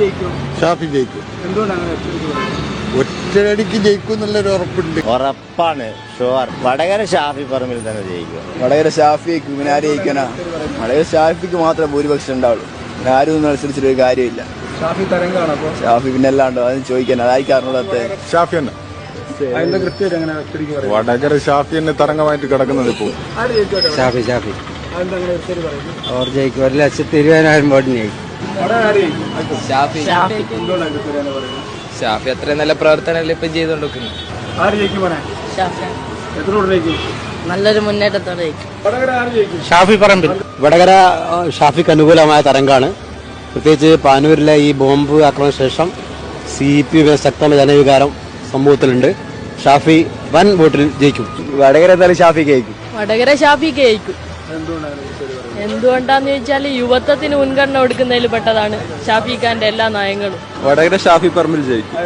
ജയിക്കും? ഷാഫി ജയിക്കും? ഒറ്റയടിക്ക് ജയിക്കും എന്നുള്ളൊരു ഉറപ്പുണ്ട്. ഉറപ്പാണ്. ഷുവർ വടകര ഷാഫി പറമ്പിൽ തന്നെ ജയിക്കും. വടകര ഷാഫി പിന്നെ ആര് ജയിക്കാനാ വടകര ഷാഫിക്ക് മാത്രമേ ഭൂരിപക്ഷം ഉണ്ടാവുള്ളൂ. പിന്നെ ആരും ഒന്നും അനുസരിച്ചിട്ട് ഒരു കാര്യമില്ല. ഷാഫി പിന്നെ അല്ലാണ്ടോ? അതിന് ചോദിക്കാൻ അതായിരിക്കും അറിഞ്ഞൂടാത്ത ഷാഫി തന്നെ. വടകര ഷാഫി തന്നെ തരംഗമായിട്ട് കിടക്കുന്നത് ഇപ്പോ. ഷാഫി ഷാഫി. അവർ ജയിക്കും. ഒരു ലക്ഷത്തി ഇരുപതിനായിരം വോട്ടിന് ജയിക്കും ജയിക്കും. ഷാഫി. ഷാഫി. അത്രയും നല്ല പ്രവർത്തനമല്ലേ ഇപ്പം ചെയ്തുകൊണ്ടിരിക്കുന്നത്? നല്ലൊരു മുന്നേറ്റത്തോടെ ഷാഫി പറമ്പിൽ വടകര ഷാഫിക്ക് അനുകൂലമായ തരംഗാണ്. പ്രത്യേകിച്ച് പാനൂരിലെ ഈ ബോംബ് ആക്രമണ ശേഷം സി പി ശക്തമായ ജനവികാരം സമൂഹത്തിലുണ്ട് ഷാഫി വൻ വോട്ടിൽ ജയിക്കും. വടകര എന്തായാലും ഷാഫിക്ക് ജയിക്കും വടകര ഷാഫിക്ക് ജയിക്കും എന്തുകൊണ്ടാന്ന് ചോദിച്ചാൽ യുവത്വത്തിന് മുൻഗണന കൊടുക്കുന്നതിൽ പെട്ടതാണ് ഷാഫി ഖാന്റെ എല്ലാ നയങ്ങളും. വടകര ഷാഫി പറമ്പിൽ ജയിക്കും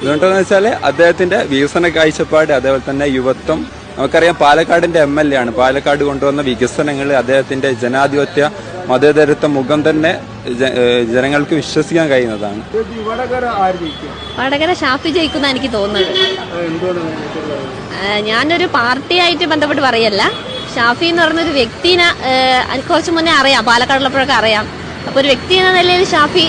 എന്തുകൊണ്ടെന്ന് വെച്ചാൽ അദ്ദേഹത്തിന്റെ വികസന കാഴ്ചപ്പാട് അതേപോലെ തന്നെ യുവത്വം. നമുക്കറിയാം പാലക്കാടിന്റെ എം എൽ എ ആണ്. പാലക്കാട് കൊണ്ടുവന്ന വികസനങ്ങൾ അദ്ദേഹത്തിന്റെ ജനാധിപത്യ മതേതരത്വ മുഖം തന്നെ ജനങ്ങൾക്ക് വിശ്വസിക്കാൻ കഴിയുന്നതാണ്. വടകര ആര് ജയിക്കും വടകര ഷാഫി ജയിക്കുന്ന എനിക്ക് തോന്നുന്നത്. ഞാനൊരു പാർട്ടിയായിട്ട് ബന്ധപ്പെട്ട് പറയല്ല. ഷാഫി എന്ന് പറഞ്ഞൊരു വ്യക്തിനെ ആ, എനിക്ക് കുറച്ച് മുന്നേ അറിയാം പാലക്കാടുള്ളപ്പോഴൊക്കെ അറിയാം. അപ്പൊ ഒരു വ്യക്തി എന്ന നിലയിൽ ഷാഫി